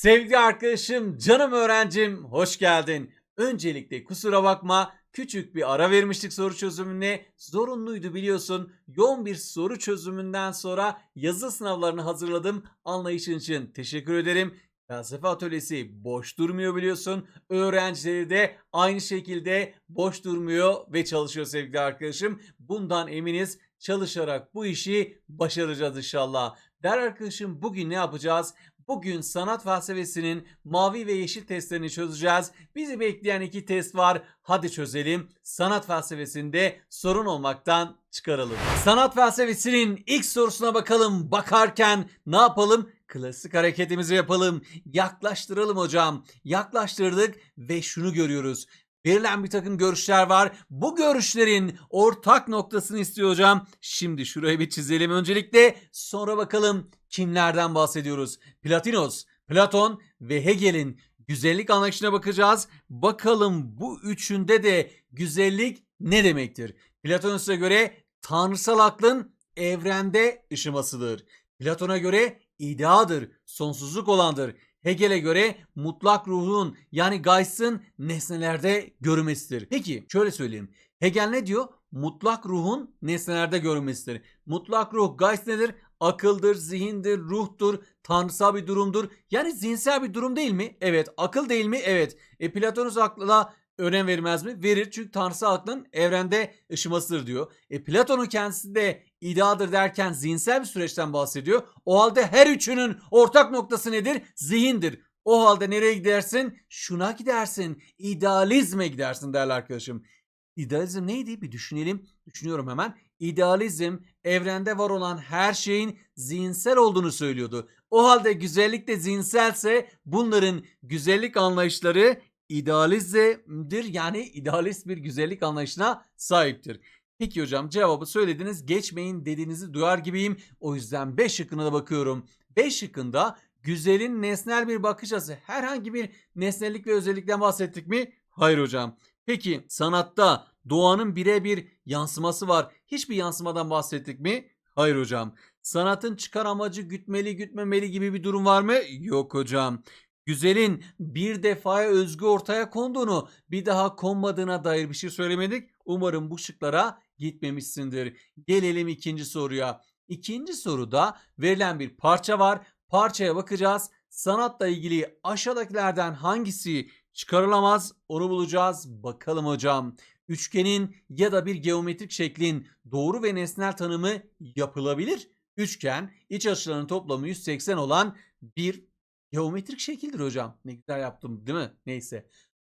Sevgili arkadaşım, canım öğrencim, hoş geldin. Öncelikle kusura bakma, küçük bir ara vermiştik soru çözümüne. Zorunluydu biliyorsun. Yoğun bir soru çözümünden sonra yazı sınavlarını hazırladım. Anlayışın için teşekkür ederim. Felsefe atölyesi boş durmuyor biliyorsun. Öğrencileri de aynı şekilde boş durmuyor ve çalışıyor sevgili arkadaşım. Bundan eminiz. Çalışarak bu işi başaracağız inşallah. Der arkadaşım bugün ne yapacağız? Bugün sanat felsefesinin mavi ve yeşil testlerini çözeceğiz. Bizi bekleyen iki test var. Hadi çözelim. Sanat felsefesinde sorun olmaktan çıkaralım. Sanat felsefesinin ilk sorusuna bakalım. Bakarken ne yapalım? Klasik hareketimizi yapalım. Yaklaştıralım hocam. Yaklaştırdık ve şunu görüyoruz. Verilen bir takım görüşler var. Bu görüşlerin ortak noktasını istiyor hocam. Şimdi şurayı bir çizelim öncelikle. Sonra bakalım kimlerden bahsediyoruz. Platinos, Platon ve Hegel'in güzellik anlayışına bakacağız. Bakalım bu üçünde de güzellik ne demektir? Platonos'a göre tanrısal aklın evrende ışımasıdır. Platon'a göre ideadır, sonsuzluk olandır. Hegel'e göre mutlak ruhun yani Geist'ın nesnelerde görünmesidir. Peki şöyle söyleyeyim. Hegel ne diyor? Mutlak ruhun nesnelerde görünmesidir. Mutlak ruh Geist nedir? Akıldır, zihindir, ruhtur, tanrısal bir durumdur. Yani zihinsel bir durum değil mi? Evet. Akıl değil mi? Evet. E Platonus aklına önem vermez mi? Verir çünkü tanrısal aklın evrende ışımasıdır diyor. E Platon'un kendisi de ideadır derken zihinsel bir süreçten bahsediyor. O halde her üçünün ortak noktası nedir? Zihindir. O halde nereye gidersin? Şuna gidersin. İdealizme gidersin değerli arkadaşım. İdealizm neydi? Bir düşünelim. Düşünüyorum hemen. İdealizm evrende var olan her şeyin zihinsel olduğunu söylüyordu. O halde güzellik de zihinselse bunların güzellik anlayışları idealizmdir. Yani idealist bir güzellik anlayışına sahiptir. Peki hocam cevabı söylediniz. Geçmeyin dediğinizi duyar gibiyim. O yüzden 5 şıkkına da bakıyorum. 5 şıkkında güzelin nesnel bir bakış açısı. Herhangi bir nesnellik ve özellikten bahsettik mi? Hayır hocam. Peki sanatta doğanın birebir yansıması var. Hiçbir yansımadan bahsettik mi? Hayır hocam. Sanatın çıkar amacı gütmeli gütmemeli gibi bir durum var mı? Yok hocam. Güzelin bir defaya özgü ortaya konduğunu bir daha konmadığına dair bir şey söylemedik. Umarım bu şıklara gitmemişsindir. Gelelim ikinci soruya. İkinci soruda verilen bir parça var. Parçaya bakacağız. Sanatla ilgili aşağıdakilerden hangisi çıkarılamaz onu bulacağız. Bakalım hocam. Üçgenin ya da bir geometrik şeklin doğru ve nesnel tanımı yapılabilir. Üçgen iç açılarının toplamı 180 olan bir geometrik şekildir hocam. Ne güzel yaptım değil mi? Neyse.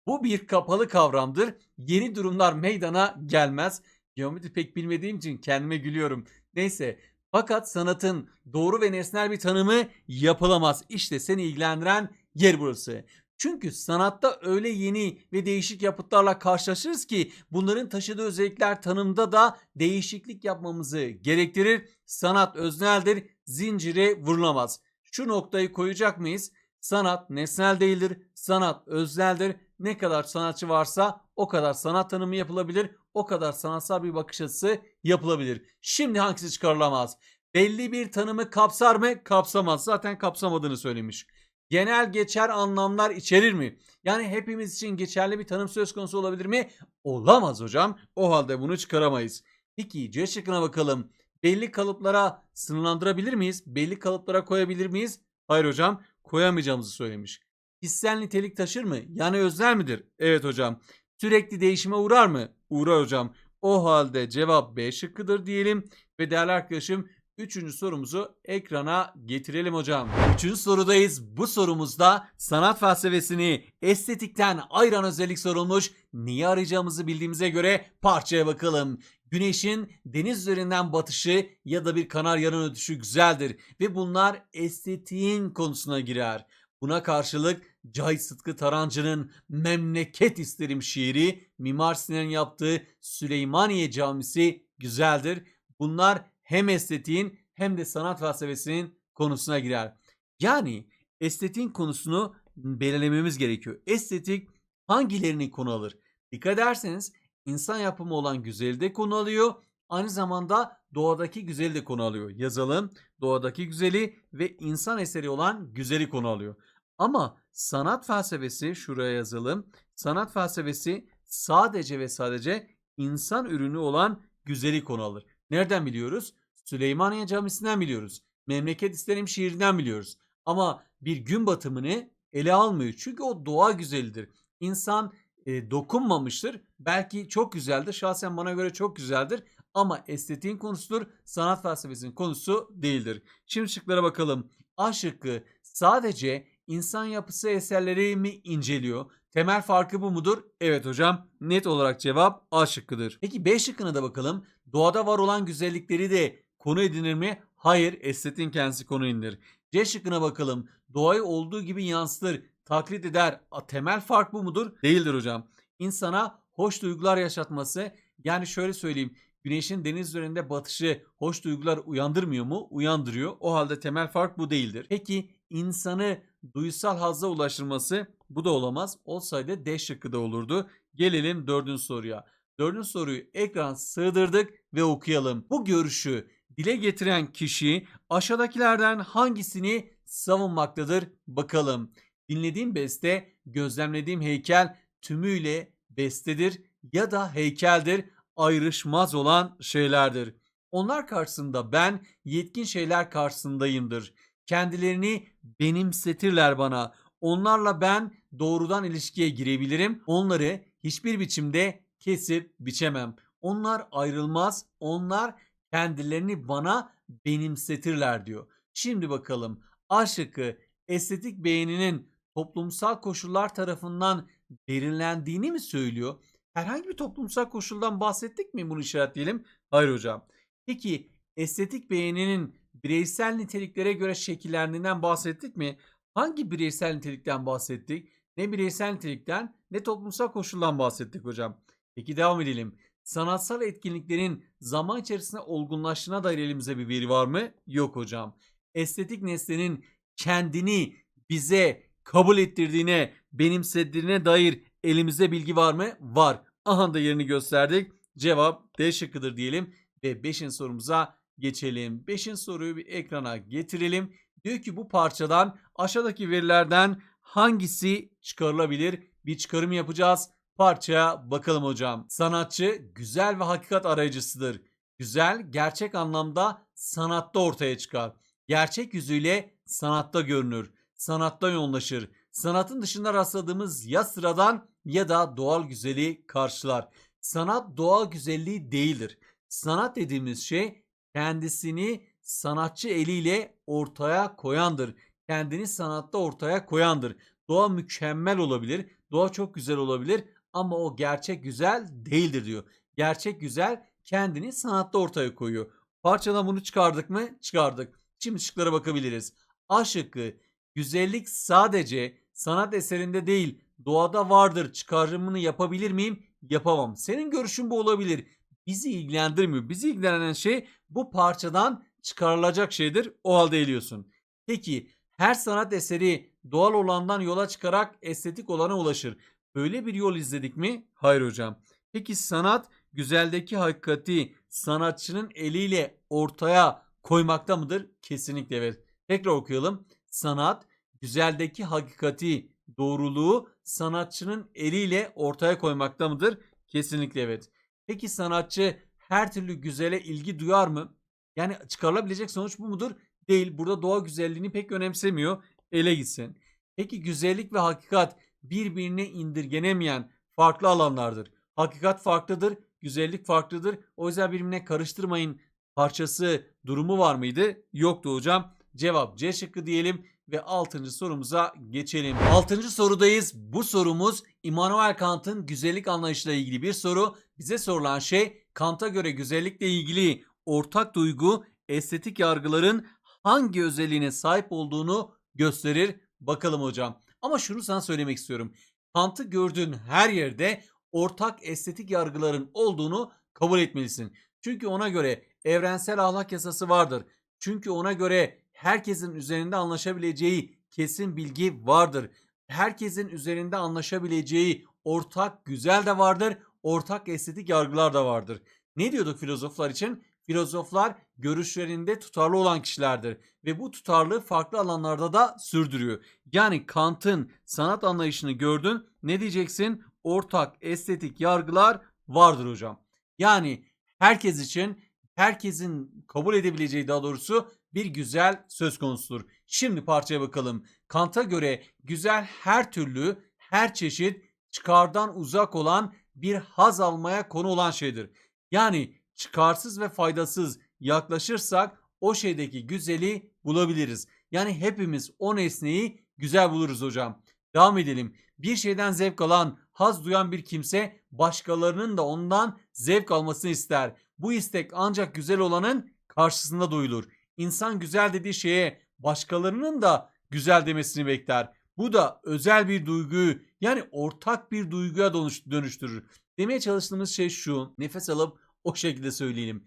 Bu bir kapalı kavramdır. Yeni durumlar meydana gelmez. Geometri pek bilmediğim için kendime gülüyorum. Neyse. Fakat sanatın doğru ve nesnel bir tanımı yapılamaz. İşte seni ilgilendiren yer burası. Çünkü sanatta öyle yeni ve değişik yapıtlarla karşılaşırız ki bunların taşıdığı özellikler tanımda da değişiklik yapmamızı gerektirir. Sanat özneldir, zincire vurulamaz. Şu noktayı koyacak mıyız? Sanat nesnel değildir, sanat özneldir. Ne kadar sanatçı varsa o kadar sanat tanımı yapılabilir, o kadar sanatsal bir bakış açısı yapılabilir. Şimdi hangisi çıkarılamaz? Belli bir tanımı kapsar mı? Kapsamaz. Zaten kapsamadığını söylemiş. Genel geçer anlamlar içerir mi? Yani hepimiz için geçerli bir tanım söz konusu olabilir mi? Olamaz hocam. O halde bunu çıkaramayız. Peki C şıkkına bakalım. Belli kalıplara sınırlandırabilir miyiz? Belli kalıplara koyabilir miyiz? Hayır hocam. Koyamayacağımızı söylemiş. Hissel nitelik taşır mı? Yani öznel midir? Evet hocam. Sürekli değişime uğrar mı? Uğrar hocam. O halde cevap B şıkkıdır diyelim. Ve değerli arkadaşım Üçüncü sorumuzu ekrana getirelim hocam. Üçüncü sorudayız. Bu sorumuzda sanat felsefesini estetikten ayıran özellik sorulmuş. Niye arayacağımızı bildiğimize göre parçaya bakalım. Güneşin deniz üzerinden batışı ya da bir kanaryanın ötüşü güzeldir ve bunlar estetiğin konusuna girer. Buna karşılık Cahit Sıtkı Tarancı'nın Memleket İsterim şiiri, Mimar Sinan'ın yaptığı Süleymaniye Camisi güzeldir. Bunlar hem estetiğin hem de sanat felsefesinin konusuna girer. Yani estetiğin konusunu belirlememiz gerekiyor. Estetik hangilerini konu alır? Dikkat ederseniz insan yapımı olan güzeli de konu alıyor. Aynı zamanda doğadaki güzeli de konu alıyor. Yazalım doğadaki güzeli ve insan eseri olan güzeli konu alıyor. Ama sanat felsefesi şuraya yazalım. Sanat felsefesi sadece ve sadece insan ürünü olan güzeli konu alır. Nereden biliyoruz? Süleymaniye Camisi'nden biliyoruz. Memleket isterim şiirinden biliyoruz. Ama bir gün batımını ele almıyor. Çünkü o doğa güzelidir. İnsan e, dokunmamıştır. Belki çok güzeldir. Şahsen bana göre çok güzeldir. Ama estetiğin konusudur. Sanat felsefesinin konusu değildir. Şimdi şıklara bakalım. A şıkkı sadece insan yapısı eserleri mi inceliyor? Temel farkı bu mudur? Evet hocam. Net olarak cevap A şıkkıdır. Peki B şıkkına da bakalım. Doğada var olan güzellikleri de konu edinir mi? Hayır. Estetiğin kendisi konu indir. C şıkkına bakalım. Doğayı olduğu gibi yansıtır, taklit eder. A, temel fark bu mudur? Değildir hocam. İnsana hoş duygular yaşatması yani şöyle söyleyeyim. Güneşin deniz üzerinde batışı hoş duygular uyandırmıyor mu? Uyandırıyor. O halde temel fark bu değildir. Peki insanı duysal hazza ulaştırması bu da olamaz. Olsaydı D şıkkı da olurdu. Gelelim dördüncü soruya. Dördüncü soruyu ekran sığdırdık ve okuyalım. Bu görüşü dile getiren kişi aşağıdakilerden hangisini savunmaktadır? Bakalım. Dinlediğim beste, gözlemlediğim heykel tümüyle bestedir ya da heykeldir, ayrışmaz olan şeylerdir. Onlar karşısında ben yetkin şeyler karşısındayımdır. Kendilerini benimsetirler bana. Onlarla ben doğrudan ilişkiye girebilirim. Onları hiçbir biçimde kesip biçemem. Onlar ayrılmaz. Onlar kendilerini bana benimsetirler diyor. Şimdi bakalım A şıkkı estetik beğeninin toplumsal koşullar tarafından belirlendiğini mi söylüyor? Herhangi bir toplumsal koşuldan bahsettik mi bunu işaretleyelim? Hayır hocam. Peki estetik beğeninin bireysel niteliklere göre şekillendiğinden bahsettik mi? Hangi bireysel nitelikten bahsettik? Ne bireysel nitelikten ne toplumsal koşuldan bahsettik hocam. Peki devam edelim. Sanatsal etkinliklerin zaman içerisinde olgunlaştığına dair elimizde bir veri var mı? Yok hocam. Estetik nesnenin kendini bize kabul ettirdiğine, benimsediğine dair elimizde bilgi var mı? Var. Aha da yerini gösterdik. Cevap D şıkkıdır diyelim ve 5. sorumuza geçelim. 5. soruyu bir ekrana getirelim. Diyor ki bu parçadan aşağıdaki verilerden hangisi çıkarılabilir? Bir çıkarım yapacağız. Parçaya bakalım hocam. Sanatçı güzel ve hakikat arayıcısıdır. Güzel gerçek anlamda sanatta ortaya çıkar. Gerçek yüzüyle sanatta görünür. Sanatta yoğunlaşır. Sanatın dışında rastladığımız ya sıradan ya da doğal güzeli karşılar. Sanat doğal güzelliği değildir. Sanat dediğimiz şey kendisini sanatçı eliyle ortaya koyandır. Kendini sanatta ortaya koyandır. Doğa mükemmel olabilir. Doğa çok güzel olabilir ama o gerçek güzel değildir diyor. Gerçek güzel kendini sanatta ortaya koyuyor. Parçadan bunu çıkardık mı? Çıkardık. Şimdi şıklara bakabiliriz. A şıkkı güzellik sadece sanat eserinde değil doğada vardır çıkarımını yapabilir miyim? Yapamam. Senin görüşün bu olabilir. Bizi ilgilendirmiyor. Bizi ilgilenen şey bu parçadan çıkarılacak şeydir. O halde eliyorsun. Peki her sanat eseri doğal olandan yola çıkarak estetik olana ulaşır. Böyle bir yol izledik mi? Hayır hocam. Peki sanat güzeldeki hakikati sanatçının eliyle ortaya koymakta mıdır? Kesinlikle evet. Tekrar okuyalım. Sanat güzeldeki hakikati, doğruluğu sanatçının eliyle ortaya koymakta mıdır? Kesinlikle evet. Peki sanatçı her türlü güzele ilgi duyar mı? Yani çıkarılabilecek sonuç bu mudur? Değil. Burada doğa güzelliğini pek önemsemiyor. Ele gitsin. Peki güzellik ve hakikat birbirine indirgenemeyen farklı alanlardır. Hakikat farklıdır, güzellik farklıdır. O yüzden birbirine karıştırmayın parçası durumu var mıydı? Yoktu hocam. Cevap C şıkkı diyelim ve 6. sorumuza geçelim. 6. sorudayız. Bu sorumuz Immanuel Kant'ın güzellik anlayışıyla ilgili bir soru. Bize sorulan şey Kant'a göre güzellikle ilgili ortak duygu estetik yargıların hangi özelliğine sahip olduğunu gösterir. Bakalım hocam. Ama şunu sana söylemek istiyorum. Kant'ı gördüğün her yerde ortak estetik yargıların olduğunu kabul etmelisin. Çünkü ona göre evrensel ahlak yasası vardır. Çünkü ona göre herkesin üzerinde anlaşabileceği kesin bilgi vardır. Herkesin üzerinde anlaşabileceği ortak güzel de vardır, ortak estetik yargılar da vardır. Ne diyorduk filozoflar için? Filozoflar görüşlerinde tutarlı olan kişilerdir ve bu tutarlılığı farklı alanlarda da sürdürüyor. Yani Kant'ın sanat anlayışını gördün ne diyeceksin? Ortak estetik yargılar vardır hocam. Yani herkes için herkesin kabul edebileceği daha doğrusu bir güzel söz konusudur. Şimdi parçaya bakalım. Kant'a göre güzel her türlü, her çeşit çıkardan uzak olan bir haz almaya konu olan şeydir. Yani çıkarsız ve faydasız yaklaşırsak o şeydeki güzeli bulabiliriz. Yani hepimiz o nesneyi güzel buluruz hocam. Devam edelim. Bir şeyden zevk alan, haz duyan bir kimse başkalarının da ondan zevk almasını ister. Bu istek ancak güzel olanın karşısında duyulur. İnsan güzel dediği şeye başkalarının da güzel demesini bekler. Bu da özel bir duyguyu yani ortak bir duyguya dönüş- dönüştürür. Demeye çalıştığımız şey şu. Nefes alıp o şekilde söyleyelim.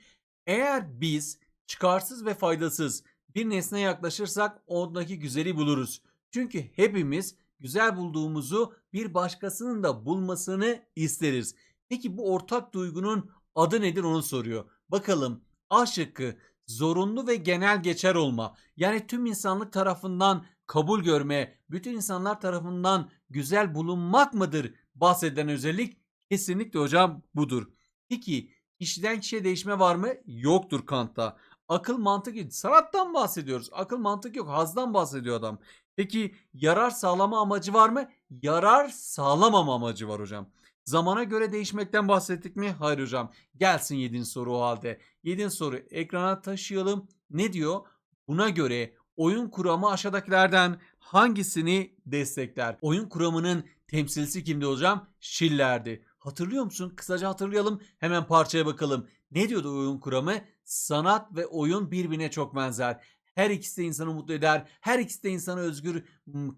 Eğer biz çıkarsız ve faydasız bir nesneye yaklaşırsak ondaki güzeli buluruz. Çünkü hepimiz güzel bulduğumuzu bir başkasının da bulmasını isteriz. Peki bu ortak duygunun adı nedir onu soruyor. Bakalım A şıkkı zorunlu ve genel geçer olma. Yani tüm insanlık tarafından kabul görme, bütün insanlar tarafından güzel bulunmak mıdır bahsedilen özellik? Kesinlikle hocam budur. Peki kişiden kişiye değişme var mı? Yoktur Kant'ta. Akıl mantık sanattan bahsediyoruz. Akıl mantık yok. Hazdan bahsediyor adam. Peki yarar sağlama amacı var mı? Yarar sağlamama amacı var hocam. Zamana göre değişmekten bahsettik mi? Hayır hocam. Gelsin 7. soru o halde. 7. soru ekrana taşıyalım. Ne diyor? Buna göre oyun kuramı aşağıdakilerden hangisini destekler? Oyun kuramının temsilcisi kimdi hocam? Schiller'di. Hatırlıyor musun? Kısaca hatırlayalım. Hemen parçaya bakalım. Ne diyordu oyun kuramı? Sanat ve oyun birbirine çok benzer. Her ikisi de insanı mutlu eder. Her ikisi de insanı özgür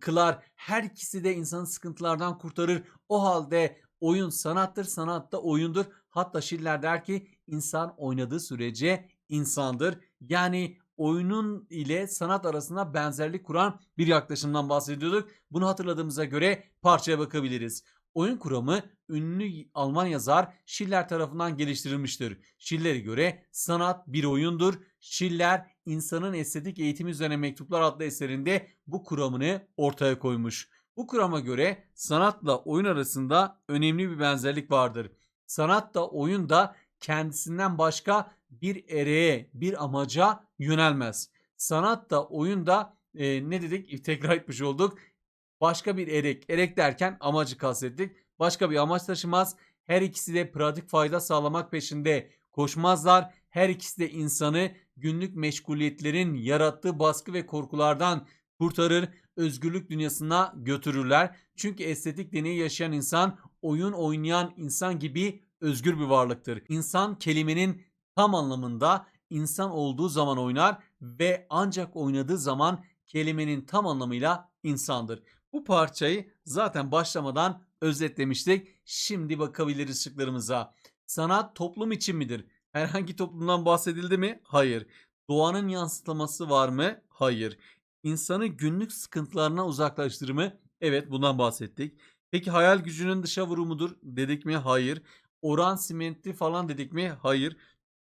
kılar. Her ikisi de insanı sıkıntılardan kurtarır. O halde oyun sanattır, sanat da oyundur. Hatta Schiller der ki insan oynadığı sürece insandır. Yani oyunun ile sanat arasında benzerlik kuran bir yaklaşımdan bahsediyorduk. Bunu hatırladığımıza göre parçaya bakabiliriz. Oyun kuramı ünlü Alman yazar Schiller tarafından geliştirilmiştir. Schiller'e göre sanat bir oyundur. Schiller insanın estetik eğitimi üzerine mektuplar adlı eserinde bu kuramını ortaya koymuş. Bu kurama göre sanatla oyun arasında önemli bir benzerlik vardır. Sanat da oyun da kendisinden başka bir ereğe, bir amaca yönelmez. Sanat da oyun da e, ne dedik? Tekrar etmiş olduk. Başka bir erek, erek derken amacı kastettik. Başka bir amaç taşımaz. Her ikisi de pratik fayda sağlamak peşinde koşmazlar. Her ikisi de insanı günlük meşguliyetlerin yarattığı baskı ve korkulardan kurtarır, özgürlük dünyasına götürürler. Çünkü estetik deneyi yaşayan insan oyun oynayan insan gibi özgür bir varlıktır. İnsan kelimenin tam anlamında insan olduğu zaman oynar ve ancak oynadığı zaman kelimenin tam anlamıyla insandır. Bu parçayı zaten başlamadan özetlemiştik. Şimdi bakabiliriz şıklarımıza. Sanat toplum için midir? Herhangi toplumdan bahsedildi mi? Hayır. Doğanın yansıtılması var mı? Hayır. İnsanı günlük sıkıntılarına uzaklaştırır? Evet bundan bahsettik. Peki hayal gücünün dışa vurumudur dedik mi? Hayır. Oran simetri falan dedik mi? Hayır.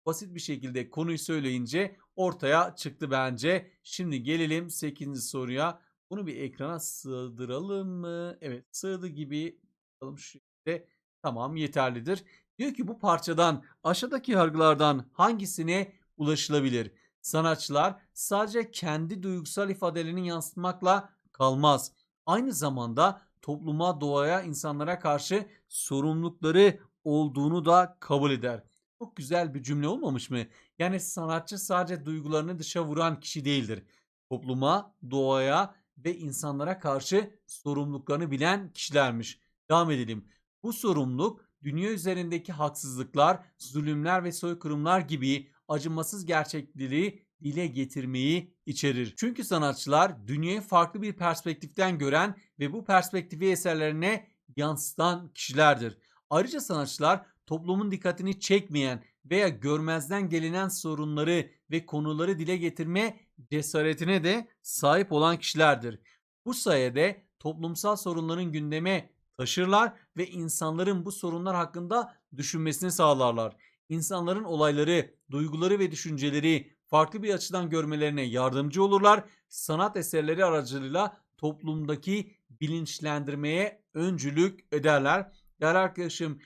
Basit bir şekilde konuyu söyleyince ortaya çıktı bence. Şimdi gelelim 8. soruya. Bunu bir ekrana sığdıralım mı? Evet sığdı gibi. Bakalım şu şekilde. Tamam yeterlidir. Diyor ki bu parçadan aşağıdaki yargılardan hangisine ulaşılabilir? Sanatçılar sadece kendi duygusal ifadelerini yansıtmakla kalmaz. Aynı zamanda topluma, doğaya, insanlara karşı sorumlulukları olduğunu da kabul eder. Çok güzel bir cümle olmamış mı? Yani sanatçı sadece duygularını dışa vuran kişi değildir. Topluma, doğaya ve insanlara karşı sorumluluklarını bilen kişilermiş. Devam edelim. Bu sorumluluk dünya üzerindeki haksızlıklar, zulümler ve soykırımlar gibi acımasız gerçekleri dile getirmeyi içerir. Çünkü sanatçılar dünyayı farklı bir perspektiften gören ve bu perspektifi eserlerine yansıtan kişilerdir. Ayrıca sanatçılar toplumun dikkatini çekmeyen veya görmezden gelinen sorunları ve konuları dile getirme cesaretine de sahip olan kişilerdir. Bu sayede toplumsal sorunların gündeme taşırlar ve insanların bu sorunlar hakkında düşünmesini sağlarlar. İnsanların olayları, duyguları ve düşünceleri farklı bir açıdan görmelerine yardımcı olurlar. Sanat eserleri aracılığıyla toplumdaki bilinçlendirmeye öncülük ederler. Değerli arkadaşım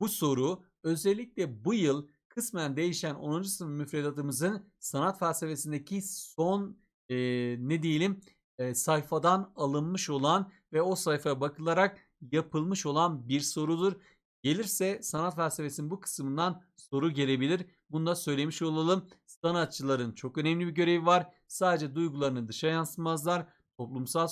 bu soru özellikle bu yıl kısmen değişen 10. sınıf müfredatımızın sanat felsefesindeki son e, ne diyelim e, sayfadan alınmış olan ve o sayfaya bakılarak yapılmış olan bir sorudur. Gelirse sanat felsefesinin bu kısmından soru gelebilir. Bunu da söylemiş olalım. Sanatçıların çok önemli bir görevi var. Sadece duygularını dışa yansıtmazlar. Toplumsal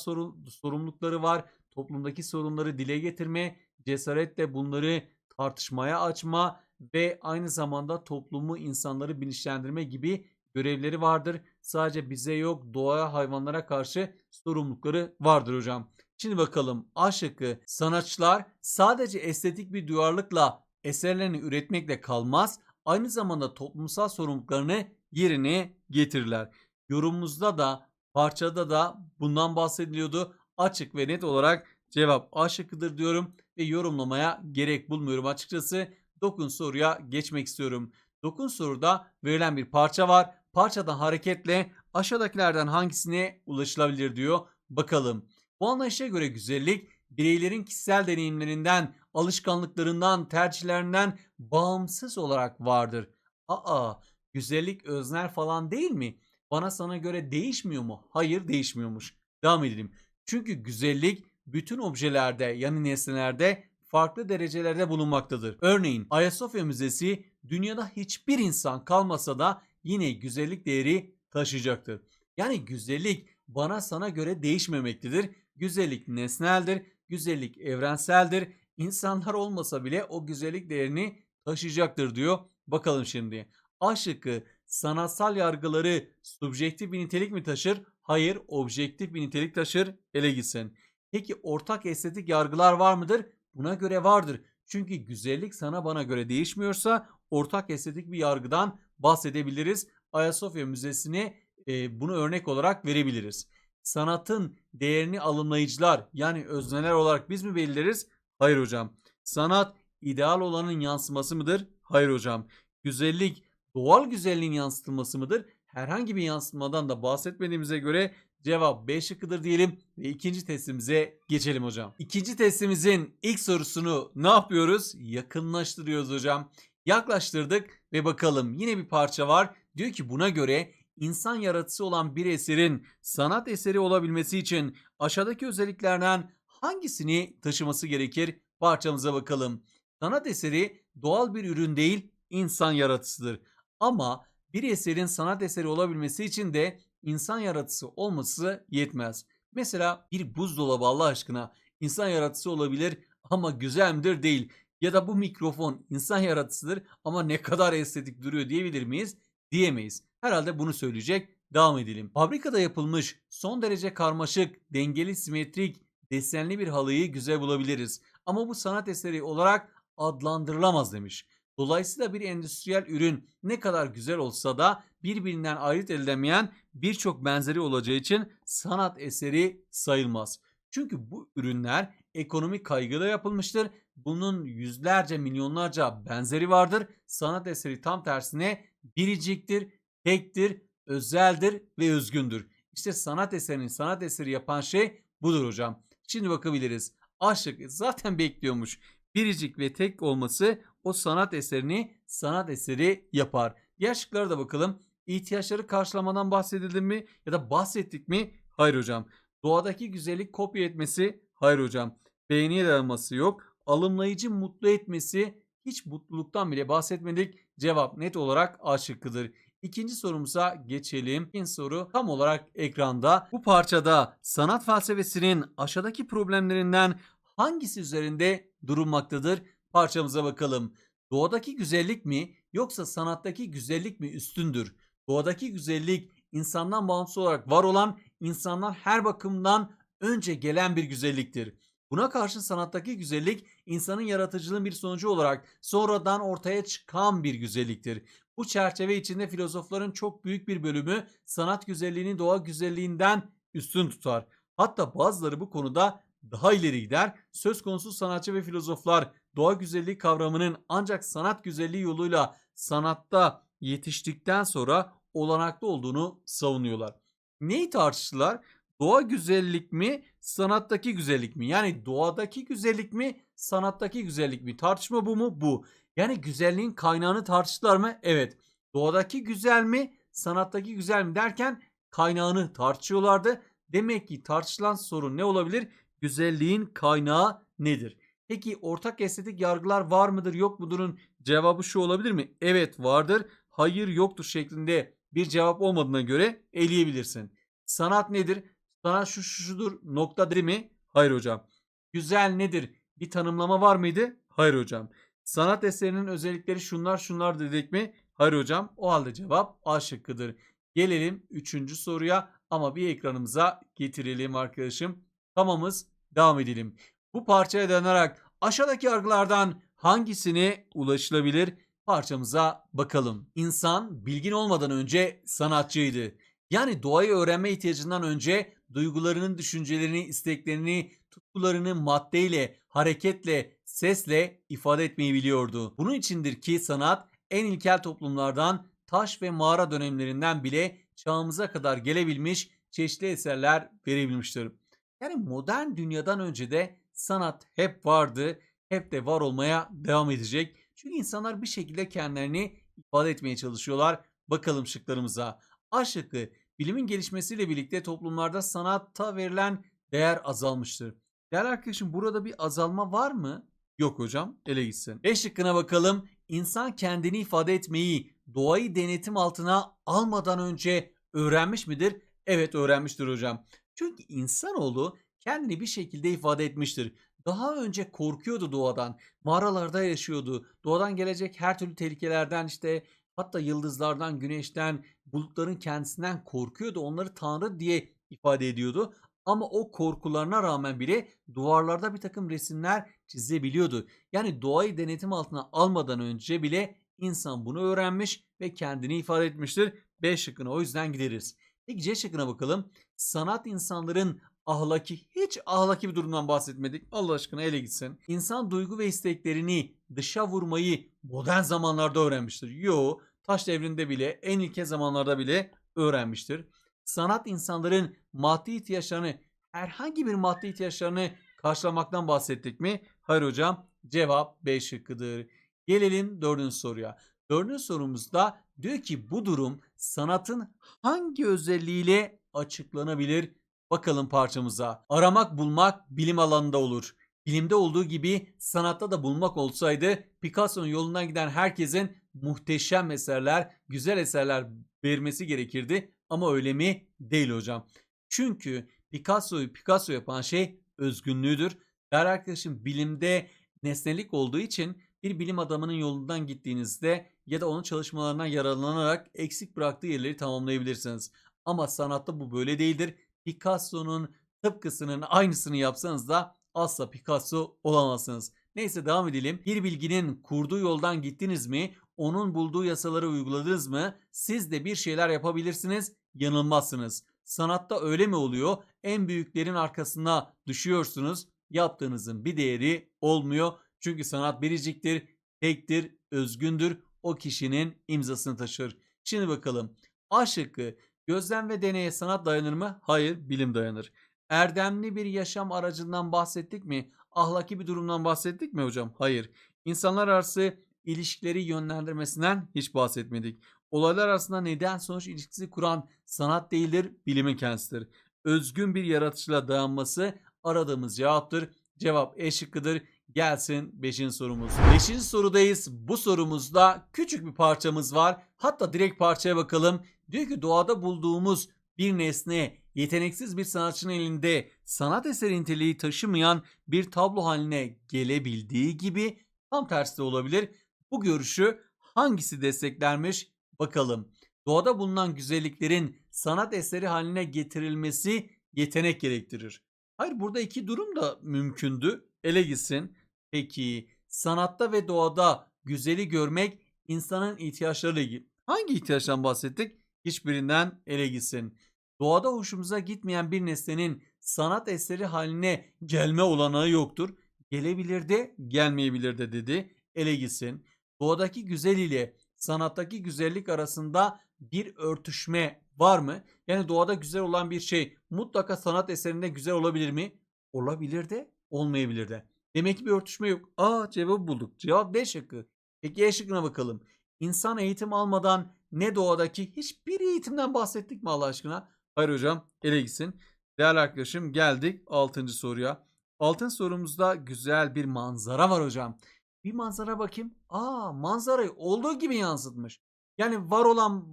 sorumlulukları var. Toplumdaki sorunları dile getirme, cesaretle bunları tartışmaya açma ve aynı zamanda toplumu, insanları bilinçlendirme gibi görevleri vardır. Sadece bize yok, doğaya, hayvanlara karşı sorumlulukları vardır hocam. Şimdi bakalım A şıkkı sanatçılar sadece estetik bir duyarlılıkla eserlerini üretmekle kalmaz, aynı zamanda toplumsal sorumluluklarını yerine getirirler. Yorumumuzda da parçada da bundan bahsediliyordu. Açık ve net olarak cevap A şıkkıdır diyorum ve yorumlamaya gerek bulmuyorum açıkçası. Dokun soruya geçmek istiyorum. Dokun soruda verilen bir parça var. Parçadan hareketle aşağıdakilerden hangisine ulaşılabilir diyor. Bakalım. Bu anlayışa göre güzellik bireylerin kişisel deneyimlerinden, alışkanlıklarından, tercihlerinden bağımsız olarak vardır. Aa, güzellik öznel falan değil mi? Bana sana göre değişmiyor mu? Hayır, değişmiyormuş. Devam edelim. Çünkü güzellik bütün objelerde yani nesnelerde farklı derecelerde bulunmaktadır. Örneğin Ayasofya Müzesi dünyada hiçbir insan kalmasa da yine güzellik değeri taşıyacaktır. Yani güzellik bana sana göre değişmemektedir. Güzellik nesneldir, güzellik evrenseldir. İnsanlar olmasa bile o güzellik değerini taşıyacaktır diyor. Bakalım şimdi. A şıkkı sanatsal yargıları subjektif bir nitelik mi taşır? Hayır, objektif bir nitelik taşır. Ele gitsin. Peki ortak estetik yargılar var mıdır? Buna göre vardır. Çünkü güzellik sana bana göre değişmiyorsa ortak estetik bir yargıdan bahsedebiliriz. Ayasofya Müzesi'ne e, bunu örnek olarak verebiliriz. Sanatın değerini alımlayıcılar yani özneler olarak biz mi belirleriz? Hayır hocam. Sanat ideal olanın yansıması mıdır? Hayır hocam. Güzellik doğal güzelliğin yansıtılması mıdır? Herhangi bir yansıtmadan da bahsetmediğimize göre cevap B şıkkıdır diyelim ve ikinci testimize geçelim hocam. İkinci testimizin ilk sorusunu ne yapıyoruz? Yakınlaştırıyoruz hocam. Yaklaştırdık ve bakalım yine bir parça var. Diyor ki buna göre insan yaratıcısı olan bir eserin sanat eseri olabilmesi için aşağıdaki özelliklerden hangisini taşıması gerekir? Parçamıza bakalım. Sanat eseri doğal bir ürün değil, insan yaratıcısıdır. Ama bir eserin sanat eseri olabilmesi için de insan yaratıcısı olması yetmez. Mesela bir buzdolabı Allah aşkına insan yaratıcısı olabilir ama güzel midir değil. Ya da bu mikrofon insan yaratıcısıdır ama ne kadar estetik duruyor diyebilir miyiz? Diyemeyiz. Herhalde bunu söyleyecek. Devam edelim. Fabrikada yapılmış son derece karmaşık, dengeli, simetrik, desenli bir halıyı güzel bulabiliriz. Ama bu sanat eseri olarak adlandırılamaz demiş. Dolayısıyla bir endüstriyel ürün ne kadar güzel olsa da birbirinden ayırt edilemeyen birçok benzeri olacağı için sanat eseri sayılmaz. Çünkü bu ürünler ekonomik kaygıyla yapılmıştır. Bunun yüzlerce milyonlarca benzeri vardır. Sanat eseri tam tersine biriciktir, tektir, özeldir ve özgündür. İşte sanat eserinin sanat eseri yapan şey budur hocam. Şimdi bakabiliriz. Aşık zaten bekliyormuş. Biricik ve tek olması o sanat eserini sanat eseri yapar. Diğer şıklara da bakalım. İhtiyaçları karşılamadan bahsedildi mi ya da bahsettik mi? Hayır hocam. Doğadaki güzellik kopya etmesi? Hayır hocam. Beğeniye dayanması yok. Alımlayıcı mutlu etmesi hiç mutluluktan bile bahsetmedik. Cevap net olarak A şıkkıdır. İkinci sorumuza geçelim. İkinci soru tam olarak ekranda. Bu parçada sanat felsefesinin aşağıdaki problemlerinden hangisi üzerinde durulmaktadır? Parçamıza bakalım. Doğadaki güzellik mi yoksa sanattaki güzellik mi üstündür? Doğadaki güzellik insandan bağımsız olarak var olan, insandan her bakımdan önce gelen bir güzelliktir. Buna karşı sanattaki güzellik insanın yaratıcılığın bir sonucu olarak sonradan ortaya çıkan bir güzelliktir. Bu çerçeve içinde filozofların çok büyük bir bölümü sanat güzelliğini doğa güzelliğinden üstün tutar. Hatta bazıları bu konuda daha ileri gider. Söz konusu sanatçı ve filozoflar doğa güzelliği kavramının ancak sanat güzelliği yoluyla sanatta yetiştikten sonra olanaklı olduğunu savunuyorlar. Neyi tartıştılar? Doğa güzellik mi, sanattaki güzellik mi? Yani doğadaki güzellik mi, sanattaki güzellik mi? Tartışma bu mu? Bu. Yani güzelliğin kaynağını tartıştılar mı? Evet. Doğadaki güzel mi, sanattaki güzel mi derken kaynağını tartışıyorlardı. Demek ki tartışılan sorun ne olabilir? Güzelliğin kaynağı nedir? Peki ortak estetik yargılar var mıdır yok mudurun cevabı şu olabilir mi? Evet vardır. Hayır yoktur şeklinde bir cevap olmadığına göre eleyebilirsin. Sanat nedir? Sanat şu şu şudur nokta değil mi? Hayır hocam. Güzel nedir? Bir tanımlama var mıydı? Hayır hocam. Sanat eserinin özellikleri şunlar şunlar dedik mi? Hayır hocam. O halde cevap A şıkkıdır. Gelelim 3. soruya ama bir ekranımıza getirelim arkadaşım. Tamamız. Devam edelim. Bu parçaya dayanarak aşağıdaki yargılardan hangisine ulaşılabilir? Parçamıza bakalım. İnsan bilgin olmadan önce sanatçıydı. Yani doğayı öğrenme ihtiyacından önce duygularının, düşüncelerini, isteklerini, tutkularını maddeyle, hareketle, sesle ifade etmeyi biliyordu. Bunun içindir ki sanat en ilkel toplumlardan taş ve mağara dönemlerinden bile çağımıza kadar gelebilmiş çeşitli eserler verebilmiştir. Yani modern dünyadan önce de sanat hep vardı, hep de var olmaya devam edecek. Çünkü insanlar bir şekilde kendilerini ifade etmeye çalışıyorlar. Bakalım şıklarımıza. A şıkkı bilimin gelişmesiyle birlikte toplumlarda sanatta verilen değer azalmıştır. Değerli arkadaşım burada bir azalma var mı? Yok hocam ele gitsin. E şıkkına bakalım. İnsan kendini ifade etmeyi doğayı denetim altına almadan önce öğrenmiş midir? Evet öğrenmiştir hocam. Çünkü insanoğlu kendini bir şekilde ifade etmiştir. Daha önce korkuyordu doğadan. Mağaralarda yaşıyordu. Doğadan gelecek her türlü tehlikelerden işte hatta yıldızlardan, güneşten, bulutların kendisinden korkuyordu. Onları tanrı diye ifade ediyordu. Ama o korkularına rağmen bile duvarlarda bir takım resimler çizebiliyordu. Yani doğayı denetim altına almadan önce bile insan bunu öğrenmiş ve kendini ifade etmiştir. B şıkkına o yüzden gideriz. Peki C şıkkına bakalım. Sanat insanların ahlaki hiç ahlaki bir durumdan bahsetmedik. Allah aşkına ele gitsin. İnsan duygu ve isteklerini dışa vurmayı modern zamanlarda öğrenmiştir. Yo taş devrinde bile en ilke zamanlarda bile öğrenmiştir. Sanat insanların maddi ihtiyaçlarını herhangi bir maddi ihtiyaçlarını karşılamaktan bahsettik mi? Hayır hocam. Cevap B şıkkıdır. Gelelim dördüncü soruya. Dördüncü sorumuzda diyor ki bu durum sanatın hangi özelliğiyle açıklanabilir? Bakalım parçamıza. Aramak bulmak bilim alanında olur. Bilimde olduğu gibi sanatta da bulmak olsaydı Picasso'nun yolundan giden herkesin muhteşem eserler, güzel eserler vermesi gerekirdi. Ama öyle mi? Değil hocam. Çünkü Picasso'yu Picasso yapan şey özgünlüğüdür. Değerli arkadaşım bilimde nesnelik olduğu için bir bilim adamının yolundan gittiğinizde ya da onun çalışmalarından yararlanarak eksik bıraktığı yerleri tamamlayabilirsiniz. Ama sanatta bu böyle değildir. Picasso'nun tıpkısının aynısını yapsanız da asla Picasso olamazsınız. Neyse devam edelim. Bir bilginin kurduğu yoldan gittiniz mi? Onun bulduğu yasaları uyguladınız mı? Siz de bir şeyler yapabilirsiniz, yanılmazsınız. Sanatta öyle mi oluyor? En büyüklerin arkasına düşüyorsunuz. Yaptığınızın bir değeri olmuyor. Çünkü sanat biriciktir, tektir, özgündür. O kişinin imzasını taşır. Şimdi bakalım. A şıkkı. Gözlem ve deneye sanat dayanır mı? Hayır, bilim dayanır. Erdemli bir yaşam aracından bahsettik mi? Ahlaki bir durumdan bahsettik mi hocam? Hayır. İnsanlar arası ilişkileri yönlendirmesinden hiç bahsetmedik. Olaylar arasında neden sonuç ilişkisi kuran sanat değildir, bilimin kendisidir. Özgün bir yaratıcılığa dayanması aradığımız cevaptır. Cevap E şıkkıdır. Gelsin 5. sorumuz. 5. sorudayız. Bu sorumuzda küçük bir parçamız var. Hatta direkt parçaya bakalım. Diyor ki doğada bulduğumuz bir nesne yeteneksiz bir sanatçının elinde sanat eseri niteliği taşımayan bir tablo haline gelebildiği gibi tam tersi de olabilir. Bu görüşü hangisi desteklermiş bakalım. Doğada bulunan güzelliklerin sanat eseri haline getirilmesi yetenek gerektirir. Hayır burada iki durum da mümkündü. Ele gitsin. Peki sanatta ve doğada güzeli görmek insanın ihtiyaçlarıyla ilgili. Hangi ihtiyaçtan bahsettik? Hiçbirinden ele gitsin. Doğada hoşumuza gitmeyen bir nesnenin sanat eseri haline gelme olanağı yoktur. Gelebilir de gelmeyebilir de dedi. Ele gitsin. Doğadaki güzel ile sanattaki güzellik arasında bir örtüşme var mı? Yani doğada güzel olan bir şey mutlaka sanat eserinde güzel olabilir mi? Olabilir de olmayabilir de. Demek ki bir örtüşme yok. Aa cevabı bulduk. Cevap D şıkkı. Peki E şıkkına bakalım. İnsan eğitim almadan ne doğadaki hiçbir eğitimden bahsettik mi Allah aşkına? Hayır hocam ele gitsin. Değerli arkadaşım geldik 6. soruya. Altın sorumuzda güzel bir manzara var hocam. Bir manzara bakayım. Aa manzarayı olduğu gibi yansıtmış. Yani var olan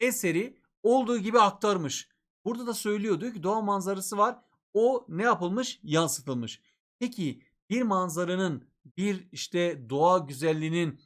eseri olduğu gibi aktarmış. Burada da söylüyor diyor ki doğa manzarası var. O ne yapılmış? Yansıtılmış. Peki bir manzaranın bir işte doğa güzelliğinin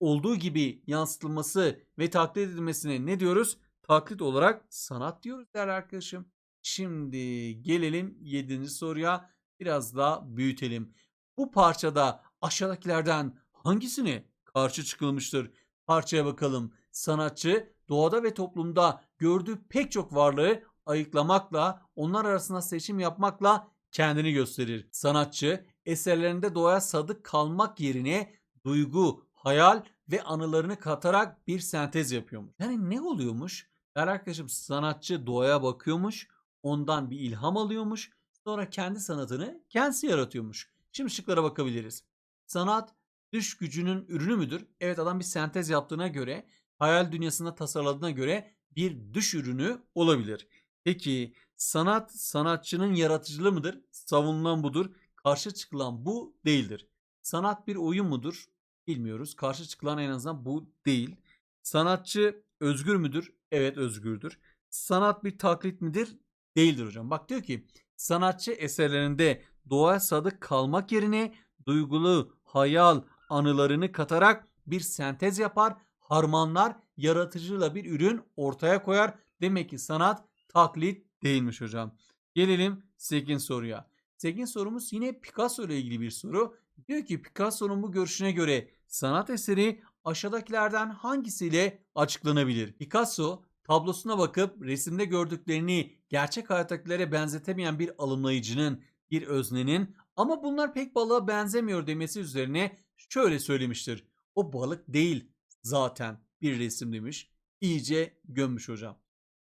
olduğu gibi yansıtılması ve taklit edilmesine ne diyoruz? Taklit olarak sanat diyoruz değerli arkadaşım. Şimdi gelelim 7. soruya biraz daha büyütelim. Bu parçada aşağıdakilerden hangisine karşı çıkılmıştır? Parçaya bakalım. Sanatçı doğada ve toplumda gördüğü pek çok varlığı ayıklamakla, onlar arasında seçim yapmakla kendini gösterir. Sanatçı eserlerinde doğaya sadık kalmak yerine duygu, hayal ve anılarını katarak bir sentez yapıyormuş. Yani ne oluyormuş? Değerli arkadaşım sanatçı doğaya bakıyormuş, ondan bir ilham alıyormuş, sonra kendi sanatını kendisi yaratıyormuş. Şimdi şıklara bakabiliriz. Sanat düş gücünün ürünü müdür? Evet adam bir sentez yaptığına göre, hayal dünyasında tasarladığına göre bir düş ürünü olabilir. Peki sanat sanatçının yaratıcılığı mıdır? Savunulan budur. Karşı çıkılan bu değildir. Sanat bir oyun mudur? Bilmiyoruz. Karşı çıkılan en azından bu değil. Sanatçı özgür müdür? Evet özgürdür. Sanat bir taklit midir? Değildir hocam. Bak diyor ki sanatçı eserlerinde doğaya sadık kalmak yerine duygulu, hayal, anılarını katarak bir sentez yapar, harmanlar, yaratıcıyla bir ürün ortaya koyar. Demek ki sanat taklit değilmiş hocam. Gelelim 8 soruya. 8 sorumuz yine Picasso ile ilgili bir soru. Diyor ki Picasso'nun bu görüşüne göre sanat eseri aşağıdakilerden hangisiyle açıklanabilir? Picasso tablosuna bakıp resimde gördüklerini gerçek hayattakilere benzetemeyen bir alımlayıcının, bir öznenin ama bunlar pek balığa benzemiyor demesi üzerine şöyle söylemiştir. O balık değil zaten bir resim demiş. İyice gömmüş hocam.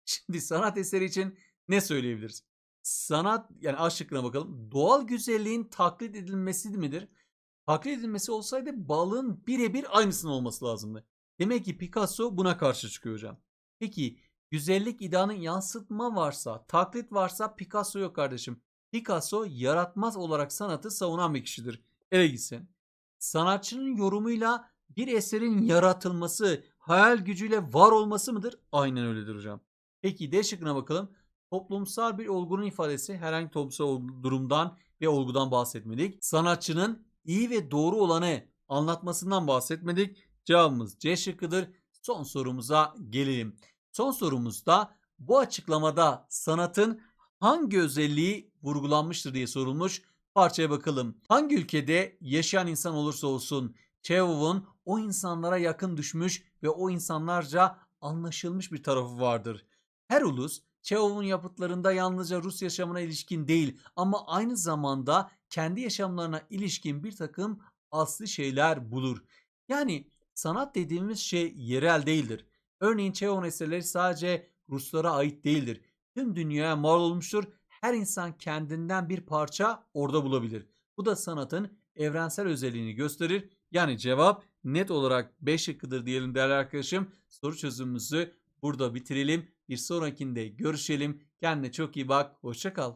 Şimdi sanat eseri için ne söyleyebiliriz? Sanat yani A bakalım. Doğal güzelliğin taklit edilmesi midir? Taklit edilmesi olsaydı balığın birebir aynısının olması lazımdı. Demek ki Picasso buna karşı çıkıyor hocam. Peki güzellik ideanın yansıtma varsa, taklit varsa Picasso yok kardeşim. Picasso yaratmaz olarak sanatı savunan bir kişidir. Ele gitsin. Sanatçının yorumuyla bir eserin yaratılması, hayal gücüyle var olması mıdır? Aynen öyledir hocam. Peki D şıkkına bakalım. Toplumsal bir olgunun ifadesi herhangi toplumsal durumdan ve olgudan bahsetmedik. Sanatçının iyi ve doğru olanı anlatmasından bahsetmedik. Cevabımız C şıkkıdır. Son sorumuza gelelim. Son sorumuzda bu açıklamada sanatın hangi özelliği vurgulanmıştır diye sorulmuş. Parçaya bakalım. Hangi ülkede yaşayan insan olursa olsun Çehov'un o insanlara yakın düşmüş ve o insanlarca anlaşılmış bir tarafı vardır. Her ulus Çehov'un yapıtlarında yalnızca Rus yaşamına ilişkin değil ama aynı zamanda kendi yaşamlarına ilişkin bir takım aslı şeyler bulur. Yani sanat dediğimiz şey yerel değildir. Örneğin Çehov'un eserleri sadece Ruslara ait değildir. Tüm dünyaya mal olmuştur. Her insan kendinden bir parça orada bulabilir. Bu da sanatın evrensel özelliğini gösterir. Yani cevap net olarak B şıkkıdır diyelim değerli arkadaşım. Soru çözümümüzü burada bitirelim. Bir sonrakinde görüşelim. Kendine çok iyi bak. Hoşça kal.